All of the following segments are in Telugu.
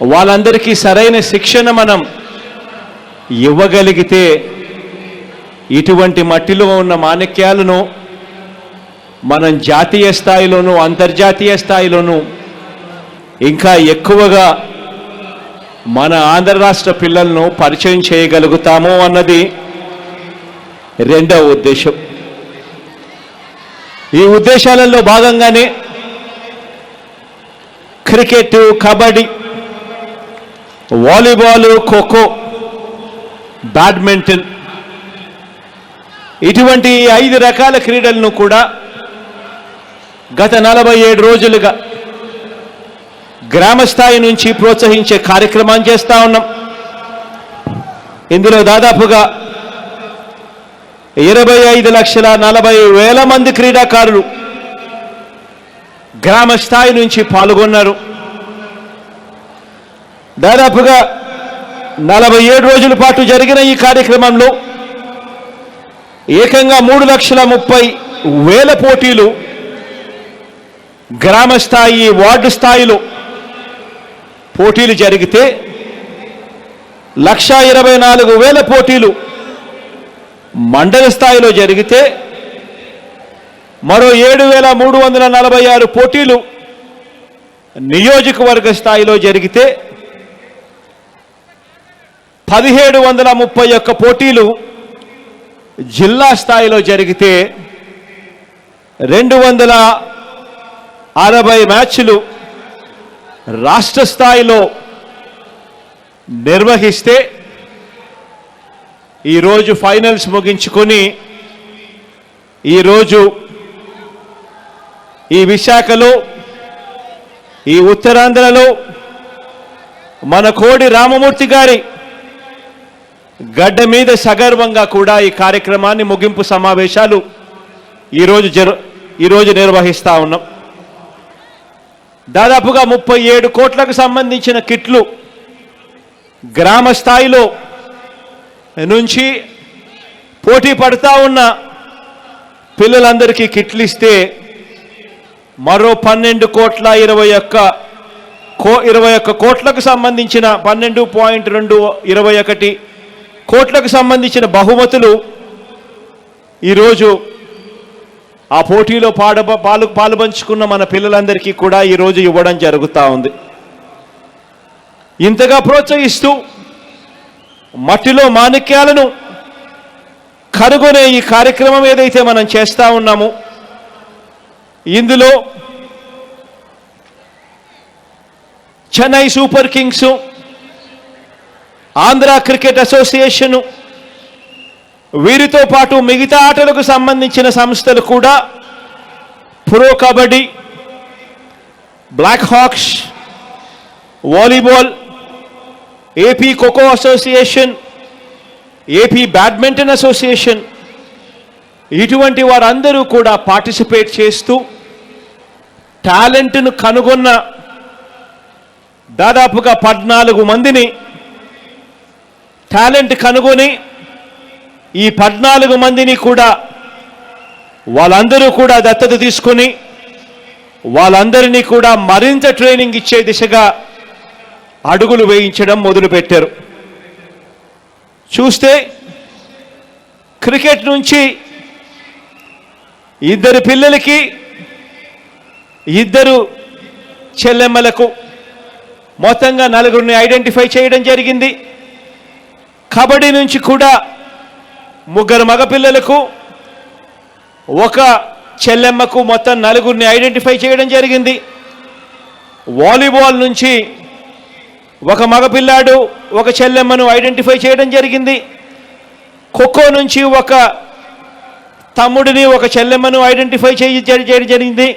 వాళ్ళందరికీ సరైన శిక్షణ మనం ఇవ్వగలిగితే ఇటువంటి మట్టిలో ఉన్న మాణిక్యాలను మనం జాతీయ స్థాయిలోనూ అంతర్జాతీయ స్థాయిలోనూ ఇంకా ఎక్కువగా మన ఆంధ్ర రాష్ట్ర పిల్లలను పరిచయం చేయగలుగుతాము అన్నది రెండవ ఉద్దేశం. ఈ ఉద్దేశాలలో భాగంగానే cricket kabaddi volleyball kho kho badminton ఇటువంటి ఐదు రకాల క్రీడలను కూడా గత నలభై ఏడు రోజులుగా గ్రామ స్థాయి నుంచి ప్రోత్సహించే కార్యక్రమం చేస్తా ఉన్నాం. ఇందులో దాదాపుగా ఇరవై ఐదు లక్షల నలభై వేల మంది క్రీడాకారులు గ్రామ స్థాయి నుంచి పాల్గొన్నారు. దాదాపుగా నలభై ఏడు రోజుల పాటు జరిగిన ఈ కార్యక్రమంలో ఏకంగా మూడు లక్షల ముప్పై వేల పోటీలు గ్రామ స్థాయి వార్డు స్థాయిలో పోటీలు జరిగితే లక్ష ఇరవై నాలుగు వేల పోటీలు మండల స్థాయిలో జరిగితే మరో ఏడు వేల మూడు వందల నలభై ఆరు పోటీలు నియోజకవర్గ స్థాయిలో జరిగితే పదిహేడు వందల ముప్పై ఒక్క పోటీలు జిల్లా స్థాయిలో జరిగితే రెండు వందల అరవై మ్యాచ్లు రాష్ట్ర స్థాయిలో నిర్వహిస్తే ఈరోజు ఫైనల్స్ ముగించుకొని ఈరోజు ఈ విశాఖలో ఈ ఉత్తరాంధ్రలో మన కోడి రామమూర్తి గారి గడ్డ మీద సగర్వంగా కూడా ఈ కార్యక్రమాన్ని ముగింపు సమావేశాలు ఈరోజు జరు ఈరోజు నిర్వహిస్తా ఉన్నాం. దాదాపుగా ముప్పై ఏడు కోట్లకు సంబంధించిన కిట్లు గ్రామ స్థాయిలో నుంచి పోటీ పడుతూ ఉన్న పిల్లలందరికీ కిట్లు ఇస్తే మరో పన్నెండు కోట్ల ఇరవై ఒక్క కో ఇరవై ఒక్క కోట్లకు సంబంధించిన పన్నెండు పాయింట్ రెండు ఇరవై ఒకటి కోట్లకు సంబంధించిన బహుమతులు ఈరోజు ఆ పోటీలో పాడ పాలు పాలుపంచుకున్న మన పిల్లలందరికీ కూడా ఈరోజు ఇవ్వడం జరుగుతూ ఉంది. ఇంతగా ప్రోత్సహిస్తూ మట్టిలో మాణిక్యాలను కనుగొనే ఈ కార్యక్రమం ఏదైతే మనం చేస్తూ ఉన్నామో ఇందులో Chennai Super Kings Andhra cricket association వీరితో పాటు మిగతా ఆటలకు సంబంధించిన సంస్థలు కూడా pro kabaddi Black Hawks volleyball AP kho kho association AP badminton association ఇటువంటి వారందరూ కూడా పార్టిసిపేట్ చేస్తూ టాలెంట్ను కనుగొన్న దాదాపుగా పద్నాలుగు మందిని టాలెంట్ కనుగొని ఈ పద్నాలుగు మందిని కూడా వాళ్ళందరూ కూడా దత్తత తీసుకొని వాళ్ళందరినీ కూడా మరింత ట్రైనింగ్ ఇచ్చే దిశగా అడుగులు వేయించడం మొదలుపెట్టారు. చూస్తే క్రికెట్ నుంచి ఇద్దరు పిల్లలకి ఇద్దరు చెల్లెమ్మలకు మొత్తంగా నలుగురిని ఐడెంటిఫై చేయడం జరిగింది. కబడ్డీ నుంచి కూడా ముగ్గురు మగపిల్లలకు ఒక చెల్లెమ్మకు మొత్తం నలుగురిని ఐడెంటిఫై చేయడం జరిగింది. వాలీబాల్ నుంచి ఒక మగపిల్లాడు ఒక చెల్లెమ్మను ఐడెంటిఫై చేయడం జరిగింది. ఖోఖో నుంచి ఒక తమ్ముడిని ఒక చెల్లెమ్మను ఐడెంటిఫై చేయ చేయడం జరిగింది.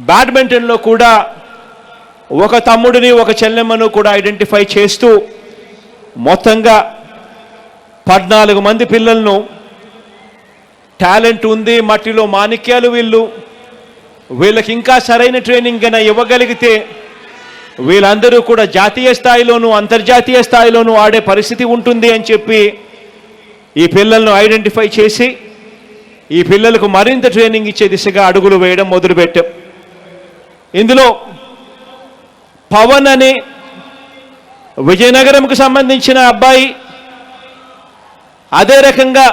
బ్యాడ్మింటన్లో కూడా ఒక తమ్ముడిని ఒక చెల్లెమ్మను కూడా ఐడెంటిఫై చేస్తూ మొత్తంగా పద్నాలుగు మంది పిల్లలను టాలెంట్ ఉంది మట్టిలో మాణిక్యాలు వీళ్ళు. వీళ్ళకి ఇంకా సరైన ట్రైనింగ్ అయినా ఇవ్వగలిగితే వీళ్ళందరూ కూడా జాతీయ స్థాయిలోనూ అంతర్జాతీయ స్థాయిలోనూ ఆడే పరిస్థితి ఉంటుంది అని చెప్పి ఈ పిల్లలను ఐడెంటిఫై చేసి ఈ పిల్లలకు మరింత ట్రైనింగ్ ఇచ్చే దిశగా అడుగులు వేయడం మొదలుపెట్టాం. ఇందులో పవన్ అనే విజయనగరంకు సంబంధించిన అబ్బాయి అదే రకంగా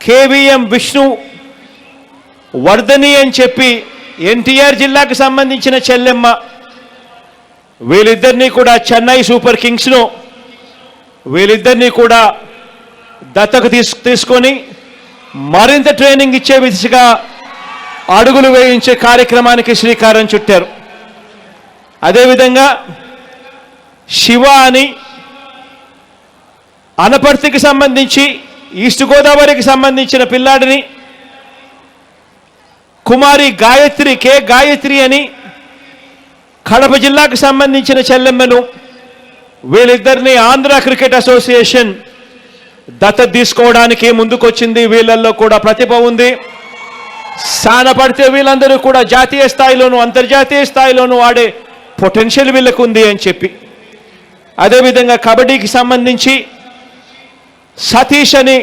కేవీఎం విష్ణు వర్ధని అని చెప్పి ఎన్టీఆర్ జిల్లాకు సంబంధించిన చెల్లెమ్మ వీళ్ళిద్దరినీ కూడా చెన్నై సూపర్ కింగ్స్ను వీళ్ళిద్దరినీ కూడా దత్తకు తీసు తీసుకొని మరింత ట్రైనింగ్ ఇచ్చే దిశగా అడుగులు వేయించే కార్యక్రమానికి శ్రీకారం చుట్టారు. అదేవిధంగా శివ అని అనపర్తికి సంబంధించి ఈస్ట్ గోదావరికి సంబంధించిన పిల్లాడిని కుమారి గాయత్రి కే గాయత్రి అని కడప జిల్లాకు సంబంధించిన చెల్లెమ్మను వీళ్ళిద్దరిని ఆంధ్ర క్రికెట్ అసోసియేషన్ దత్త తీసుకోవడానికి ముందుకొచ్చింది. వీళ్ళల్లో కూడా ప్రతిభ ఉంది. సానపడితే వీళ్ళందరూ కూడా జాతీయ స్థాయిలోనూ అంతర్జాతీయ స్థాయిలోనూ ఆడే పొటెన్షియల్ వీళ్ళకు ఉంది అని చెప్పి. అదేవిధంగా కబడ్డీకి సంబంధించి సతీష్ అని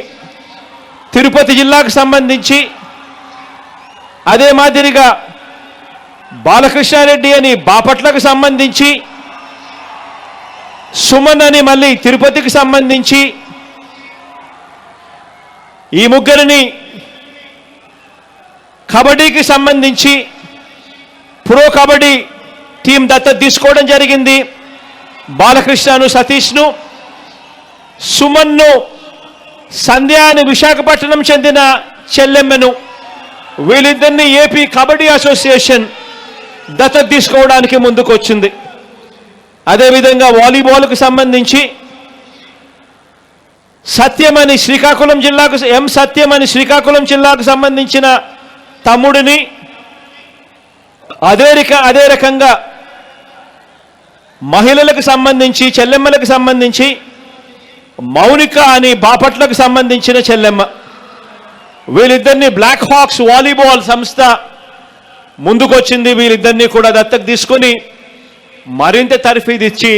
తిరుపతి జిల్లాకు సంబంధించి అదే మాదిరిగా బాలకృష్ణారెడ్డి అని బాపట్లకు సంబంధించి సుమన్ అని మళ్ళీ తిరుపతికి సంబంధించి ఈ ముగ్గురిని కబడ్డీకి సంబంధించి ప్రో కబడ్డీ టీం దత్తత తీసుకోవడం జరిగింది. బాలకృష్ణను సతీష్ను సుమన్ను సంధ్య అని విశాఖపట్నం చెందిన చెల్లెమ్మను వీళ్ళిద్దరిని ఏపీ కబడ్డీ అసోసియేషన్ దత్తత తీసుకోవడానికి ముందుకు వచ్చింది అదేవిధంగా వాలీబాల్కు సంబంధించి సత్యమని శ్రీకాకుళం జిల్లాకు ఎం సత్యమని శ్రీకాకుళం జిల్లాకు సంబంధించిన తమ్ముడిని అదే రిక అదే రకంగా మహిళలకు సంబంధించి చెల్లెమ్మలకు సంబంధించి మౌనిక అని బాపట్లకు సంబంధించిన చెల్లెమ్మ. వీళ్ళిద్దరిని బ్లాక్ హాక్స్ వాలీబాల్ సంస్థ ముందుకొచ్చింది. వీళ్ళిద్దరినీ కూడా దత్తకు తీసుకొని మరింత తర్ఫీదిచ్చి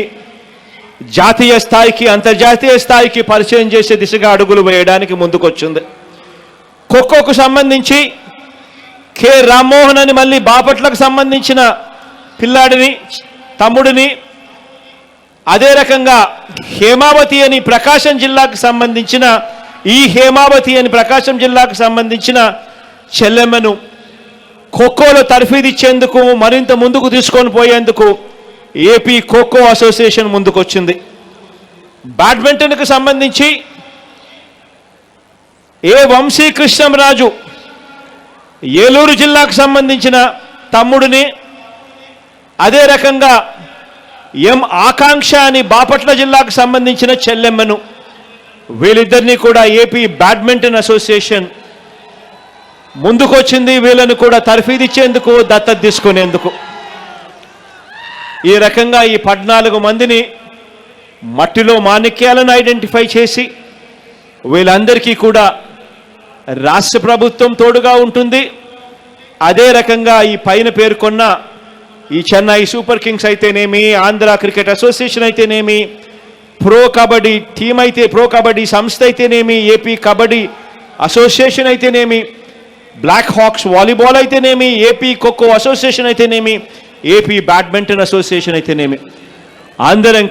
జాతీయ స్థాయికి అంతర్జాతీయ స్థాయికి పరిచయం చేసే దిశగా అడుగులు వేయడానికి ముందుకొచ్చింది. ఖోఖోకు సంబంధించి కె రామ్మోహన్ అని మళ్ళీ బాపట్లకు సంబంధించిన పిల్లాడిని తమ్ముడిని అదే రకంగా హేమావతి అని ప్రకాశం జిల్లాకు సంబంధించిన ఈ హేమావతి అని ప్రకాశం జిల్లాకు సంబంధించిన చెల్లెమ్మను ఖోఖోలో తర్ఫీదిచ్చేందుకు మరింత ముందుకు తీసుకొని పోయేందుకు ఏపీ ఖోఖో అసోసియేషన్ ముందుకొచ్చింది. బ్యాడ్మింటన్కు సంబంధించి ఏ వంశీ కృష్ణంరాజు ఏలూరు జిల్లాకు సంబంధించిన తమ్ముడిని అదే రకంగా ఎం ఆకాంక్ష అని బాపట్ల జిల్లాకు సంబంధించిన చెల్లెమ్మను. వీళ్ళిద్దరినీ కూడా ఏపీ బ్యాడ్మింటన్ అసోసియేషన్ ముందుకొచ్చింది వీళ్ళను కూడా తర్ఫీదిచ్చేందుకు దత్తత తీసుకునేందుకు. ఈ రకంగా ఈ పద్నాలుగు మందిని మట్టిలో మాణిక్యాలను ఐడెంటిఫై చేసి వీళ్ళందరికీ కూడా రాష్ట్ర ప్రభుత్వం తోడుగా ఉంటుంది. అదే రకంగా ఈ పైన పేర్కొన్న ఈ చెన్నై సూపర్ కింగ్స్ అయితేనేమి ఆంధ్ర క్రికెట్ అసోసియేషన్ అయితేనేమి ప్రో కబడ్డీ టీం అయితే ప్రో కబడ్డీ సంస్థ అయితేనేమి ఏపీ కబడ్డీ అసోసియేషన్ అయితేనేమి బ్లాక్ హాక్స్ వాలీబాల్ అయితేనేమి ఏపీ ఖోఖో అసోసియేషన్ అయితేనేమి ఏపీ బ్యాడ్మింటన్ అసోసియేషన్ అయితేనేమి. అందరం